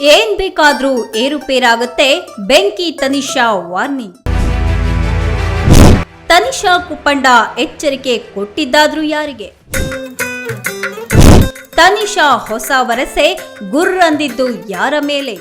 ಏನ್ ಬೇಕಾದ್ರೂ ಏರುಪೇರಾಗುತ್ತೆ. ಬೆಂಕಿ ತನಿಷಾ ವಾರ್ನಿಂಗ್. ತನಿಷಾ ಕುಪ್ಪಂಡ ಎಚ್ಚರಿಕೆ ಕೊಟ್ಟಿದ್ದಾದ್ರೂ ಯಾರಿಗೆ? ತನಿಷಾ ಹೊಸ ವರಸೆ ಗುರ್ರಂದಿದ್ದು ಯಾರ ಮೇಲೆ?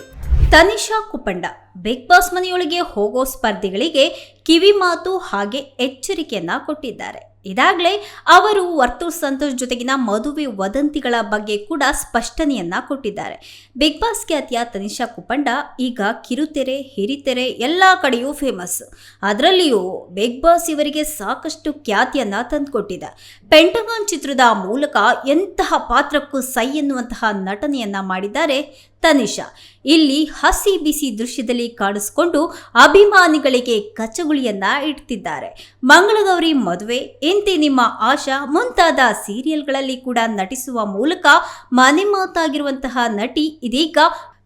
ತನಿಷಾ ಕುಪ್ಪಂಡ ಬಿಗ್ ಬಾಸ್ ಮನೆಯೊಳಗೆ ಹೋಗೋ ಸ್ಪರ್ಧಿಗಳಿಗೆ ಕಿವಿ ಮಾತು ಹಾಗೆ ಎಚ್ಚರಿಕೆಯನ್ನ ಕೊಟ್ಟಿದ್ದಾರೆ. ಇದಾಗಲೇ ಅವರು ವರ್ತೂರ್ ಸಂತೋಷ್ ಜೊತೆಗಿನ ಮದುವೆ ವದಂತಿಗಳ ಬಗ್ಗೆ ಕೂಡ ಸ್ಪಷ್ಟನೆಯನ್ನ ಕೊಟ್ಟಿದ್ದಾರೆ. ಬಿಗ್ ಬಾಸ್ ಖ್ಯಾತಿಯ ತನಿಷಾ ಕುಪಂಡ ಈಗ ಕಿರುತೆರೆ, ಹಿರಿತೆರೆ ಎಲ್ಲ ಕಡೆಯೂ ಫೇಮಸ್ ಅದರಲ್ಲಿಯೂ ಬಿಗ್ ಬಾಸ್ ಇವರಿಗೆ ಸಾಕಷ್ಟು ಖ್ಯಾತಿಯನ್ನ ತಂದುಕೊಟ್ಟಿದೆ. ಪೆಂಟಗಾನ್ ಚಿತ್ರದ ಮೂಲಕ ಎಂತಹ ಪಾತ್ರಕ್ಕೂ ಸೈ ಎನ್ನುವಂತಹ ನಟನೆಯನ್ನ ಮಾಡಿದ್ದಾರೆ ತನಿಷಾ ಇಲ್ಲಿ ಹಸಿ ಬಿಸಿ ದೃಶ್ಯದಲ್ಲಿ ಕಾಣಿಸಿಕೊಂಡು ಅಭಿಮಾನಿಗಳಿಗೆ ಕಚಗುಳಿಯನ್ನ ಇಡ್ತಿದ್ದಾರೆ. ಮಂಗಳಗೌರಿ ಮದುವೆ ಇಂತಿ ನಿಮ್ಮ ಆಶಾ, ಮುಂತಾದ ಸೀರಿಯಲ್ಗಳಲ್ಲಿ ಕೂಡ ನಟಿಸುವ ಮೂಲಕ ಮನೆ ಮಾತಾಗಿರುವಂತಹ ನಟಿ ಇದೀಗ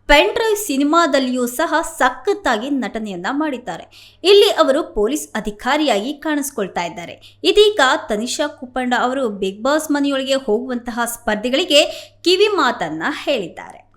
ಪೆಂಡ್ರೈವ್ ಸಿನಿಮಾದಲ್ಲಿಯೂ ಸಹ ಸಖತ್ತಾಗಿ ನಟನೆಯನ್ನ ಮಾಡಿದ್ದಾರೆ. ಇಲ್ಲಿ ಅವರು ಪೊಲೀಸ್ ಅಧಿಕಾರಿಯಾಗಿ ಕಾಣಿಸ್ಕೊಳ್ತಾ ಇದ್ದಾರೆ. ಇದೀಗ ತನಿಷಾ ಕುಪ್ಪಂಡ ಅವರು ಬಿಗ್ ಬಾಸ್ ಮನೆಯೊಳಗೆ ಹೋಗುವಂತಹ ಸ್ಪರ್ಧಿಗಳಿಗೆ ಕಿವಿ ಮಾತನ್ನ ಹೇಳಿದ್ದಾರೆ.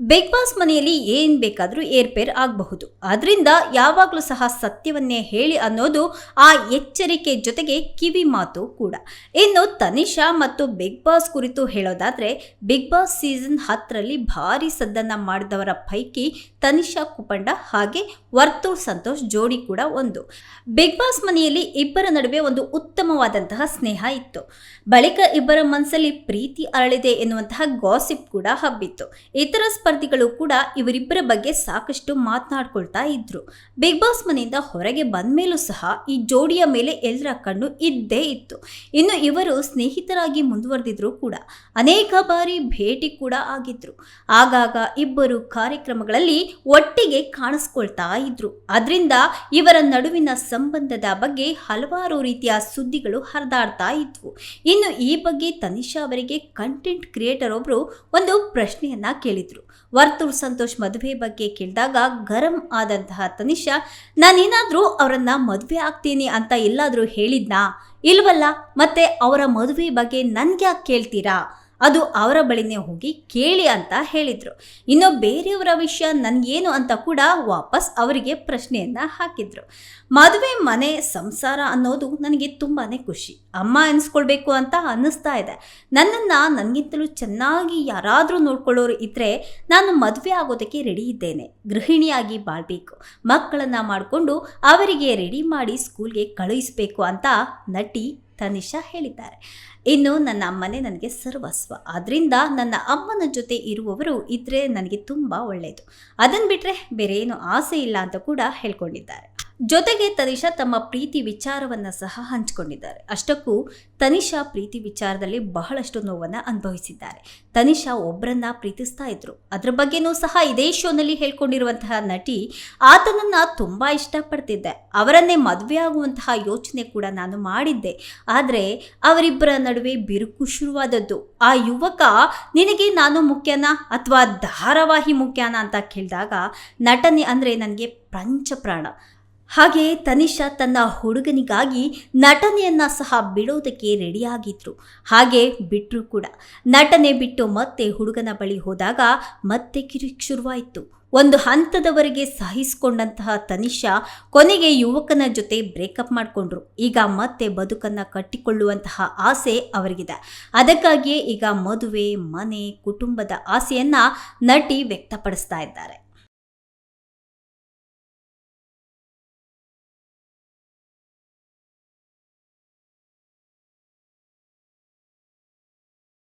ಬಿಗ್ ಬಾಸ್ ಮನೆಯಲ್ಲಿ ಏನ್ ಬೇಕಾದರೂ ಏರ್ಪೇರ್ ಆಗಬಹುದು. ಆದ್ರಿಂದ ಯಾವಾಗಲೂ ಸಹ ಸತ್ಯವನ್ನೇ ಹೇಳಿ ಅನ್ನೋದು ಆ ಎಚ್ಚರಿಕೆ ಜೊತೆಗೆ ಕಿವಿ ಮಾತು ಕೂಡ. ಇನ್ನು ತನಿಷಾ ಮತ್ತು ಬಿಗ್ ಬಾಸ್ ಕುರಿತು ಹೇಳೋದಾದ್ರೆ ಬಿಗ್ ಬಾಸ್ ಸೀಸನ್ ಹತ್ತರಲ್ಲಿ ಭಾರಿ ಸದ್ದನ್ನ ಮಾಡಿದವರ ಪೈಕಿ ತನಿಷಾ ಕುಪಂಡ ಹಾಗೆ ವರ್ತು ಸಂತೋಷ್ ಜೋಡಿ ಕೂಡ ಒಂದು. ಬಿಗ್ ಬಾಸ್ ಮನೆಯಲ್ಲಿ ಇಬ್ಬರ ನಡುವೆ ಒಂದು ಉತ್ತಮವಾದಂತಹ ಸ್ನೇಹ ಇತ್ತು. ಬಳಿಕ ಇಬ್ಬರ ಮನಸ್ಸಲ್ಲಿ ಪ್ರೀತಿ ಅರಳಿದೆ ಎನ್ನುವಂತಹ ಗಾಸಿಪ್ ಕೂಡ ಹಬ್ಬಿತ್ತು. ಇತರ ಸ್ಪರ್ಧಿಗಳು ಕೂಡ ಇವರಿಬ್ಬರ ಬಗ್ಗೆ ಸಾಕಷ್ಟು ಮಾತನಾಡ್ಕೊಳ್ತಾ ಇದ್ರು. ಬಿಗ್ ಬಾಸ್ ಮನೆಯಿಂದ ಹೊರಗೆ ಬಂದ ಮೇಲೂ ಸಹ ಈ ಜೋಡಿಯ ಮೇಲೆ ಎಲ್ಲರ ಕಣ್ಣು ಇದ್ದೇ ಇತ್ತು. ಇನ್ನು ಇವರು ಸ್ನೇಹಿತರಾಗಿ ಮುಂದುವರೆದಿದ್ರು ಕೂಡ ಅನೇಕ ಬಾರಿ ಭೇಟಿ ಕೂಡ ಆಗಿದ್ರು. ಆಗಾಗ ಇಬ್ಬರು ಕಾರ್ಯಕ್ರಮಗಳಲ್ಲಿ ಒಟ್ಟಿಗೆ ಕಾಣಿಸ್ಕೊಳ್ತಾ ಇದ್ರು. ಅದರಿಂದ ಇವರ ನಡುವಿನ ಸಂಬಂಧದ ಬಗ್ಗೆ ಹಲವಾರು ರೀತಿಯ ಸುದ್ದಿಗಳು ಹರಿದಾಡ್ತಾ ಇದ್ವು. ಇನ್ನು ಈ ಬಗ್ಗೆ ತನಿಷಾ ಅವರಿಗೆ ಕಂಟೆಂಟ್ ಕ್ರಿಯೇಟರ್ ಒಬ್ರು ಒಂದು ಪ್ರಶ್ನೆಯನ್ನ ಕೇಳಿದ್ರು. ವರ್ತೂರ್ ಸಂತೋಷ್ ಮದುವೆ ಬಗ್ಗೆ ಕೇಳಿದಾಗ, ಗರಂ ಆದಂತಹ ತನಿಷಾ, ನಾನೇನಾದರೂ ಅವರನ್ನ ಮದುವೆ ಆಗ್ತೀನಿ ಅಂತ ಎಲ್ಲಾದರೂ ಹೇಳಿದ್ನಾ? ಇಲ್ವಲ್ಲ, ಮತ್ತೆ ಅವರ ಮದುವೆ ಬಗ್ಗೆ ನನ್ಗ್ಯಾಕೆ ಕೇಳ್ತೀರಾ? ಅದು ಅವರ ಬಳಿನೇ ಹೋಗಿ ಕೇಳಿ ಅಂತ ಹೇಳಿದರು. ಇನ್ನು ಬೇರೆಯವರ ವಿಷಯ ನನಗೇನು ಅಂತ ಕೂಡ ವಾಪಸ್ ಅವರಿಗೆ ಪ್ರಶ್ನೆಯನ್ನು ಹಾಕಿದ್ರು. ಮದುವೆ, ಮನೆ, ಸಂಸಾರ ಅನ್ನೋದು ನನಗೆ ತುಂಬಾ ಖುಷಿ. ಅಮ್ಮ ಅನಿಸ್ಕೊಳ್ಬೇಕು ಅಂತ ಅನ್ನಿಸ್ತಾ ಇದೆ. ನನ್ನನ್ನು ನನಗಿಂತಲೂ ಚೆನ್ನಾಗಿ ಯಾರಾದರೂ ನೋಡ್ಕೊಳ್ಳೋರು ಇದ್ದರೆ ನಾನು ಮದುವೆ ಆಗೋದಕ್ಕೆ ರೆಡಿ ಇದ್ದೇನೆ. ಗೃಹಿಣಿಯಾಗಿ ಬಾಳ್ಬೇಕು. ಮಕ್ಕಳನ್ನು ಮಾಡಿಕೊಂಡು ಅವರಿಗೆ ರೆಡಿ ಮಾಡಿ ಸ್ಕೂಲ್ಗೆ ಕಳುಹಿಸಬೇಕು ಅಂತ ನಟಿ ತನಿಷಾ ಹೇಳಿದ್ದಾರೆ. ಇನ್ನು ನನ್ನ ಅಮ್ಮನೇ ನನಗೆ ಸರ್ವಸ್ವ. ಆದ್ದರಿಂದ ನನ್ನ ಅಮ್ಮನ ಜೊತೆ ಇರುವವರು ಇದ್ರೆ ನನಗೆ ತುಂಬ ಒಳ್ಳೆಯದು ಅದನ್ನು ಬಿಟ್ಟರೆ ಬೇರೆ ಏನು ಆಸೆ ಇಲ್ಲ ಅಂತ ಕೂಡ ಹೇಳ್ಕೊಂಡಿದ್ದಾರೆ. ಜೊತೆಗೆ ತನಿಷಾ ತಮ್ಮ ಪ್ರೀತಿ ವಿಚಾರವನ್ನ ಸಹ ಹಂಚಿಕೊಂಡಿದ್ದಾರೆ. ಅಷ್ಟಕ್ಕೂ ತನಿಷಾ ಪ್ರೀತಿ ವಿಚಾರದಲ್ಲಿ ಬಹಳಷ್ಟು ನೋವನ್ನು ಅನುಭವಿಸಿದ್ದಾರೆ. ತನಿಷಾ ಒಬ್ಬರನ್ನ ಪ್ರೀತಿಸ್ತಾ ಇದ್ರು. ಅದ್ರ ಬಗ್ಗೆನೂ ಸಹ ಇದೇ ಶೋನಲ್ಲಿ ಹೇಳ್ಕೊಂಡಿರುವಂತಹ ನಟಿ ಆತನನ್ನ ತುಂಬಾ ಇಷ್ಟಪಡ್ತಿದ್ದೆ. ಅವರನ್ನೇ ಮದುವೆ ಆಗುವಂತಹ ಯೋಚನೆ ಕೂಡ ನಾನು ಮಾಡಿದ್ದೆ. ಆದರೆ ಅವರಿಬ್ಬರ ನಡುವೆ ಬಿರುಕು ಶುರುವಾದದ್ದು. ಆ ಯುವಕ ನಿನಗೆ ನಾನು ಮುಖ್ಯನಾ ಅಥವಾ ಧಾರಾವಾಹಿ ಮುಖ್ಯನಾ ಅಂತ ಕೇಳಿದಾಗ ನಟನೆ ಅಂದರೆ ನನಗೆ ಪಂಚಪ್ರಾಣ. ಹಾಗೆ ತನಿಷಾ ತನ್ನ ಹುಡುಗನಿಗಾಗಿ ನಟನೆಯನ್ನ ಸಹ ಬಿಡೋದಕ್ಕೆ ರೆಡಿಯಾಗಿದ್ರು. ಹಾಗೆ ಬಿಟ್ಟರು ಕೂಡ. ನಟನೆ ಬಿಟ್ಟು ಮತ್ತೆ ಹುಡುಗನ ಬಳಿ ಹೋದಾಗ ಮತ್ತೆ ಕಿರಿಕ್ ಶುರುವಾಯಿತು. ಒಂದು ಹಂತದವರೆಗೆ ಸಹಿಸಿಕೊಂಡಂತಹ ತನಿಷಾ ಕೊನೆಗೆ ಯುವಕನ ಜೊತೆ ಬ್ರೇಕಪ್ ಮಾಡಿಕೊಂಡ್ರು. ಈಗ ಮತ್ತೆ ಬದುಕನ್ನು ಕಟ್ಟಿಕೊಳ್ಳುವಂತಹ ಆಸೆ ಅವರಿಗಿದೆ. ಅದಕ್ಕಾಗಿಯೇ ಈಗ ಮದುವೆ, ಮನೆ, ಕುಟುಂಬದ ಆಸೆಯನ್ನ ನಟಿ ವ್ಯಕ್ತಪಡಿಸ್ತಾ ಇದ್ದಾರೆ.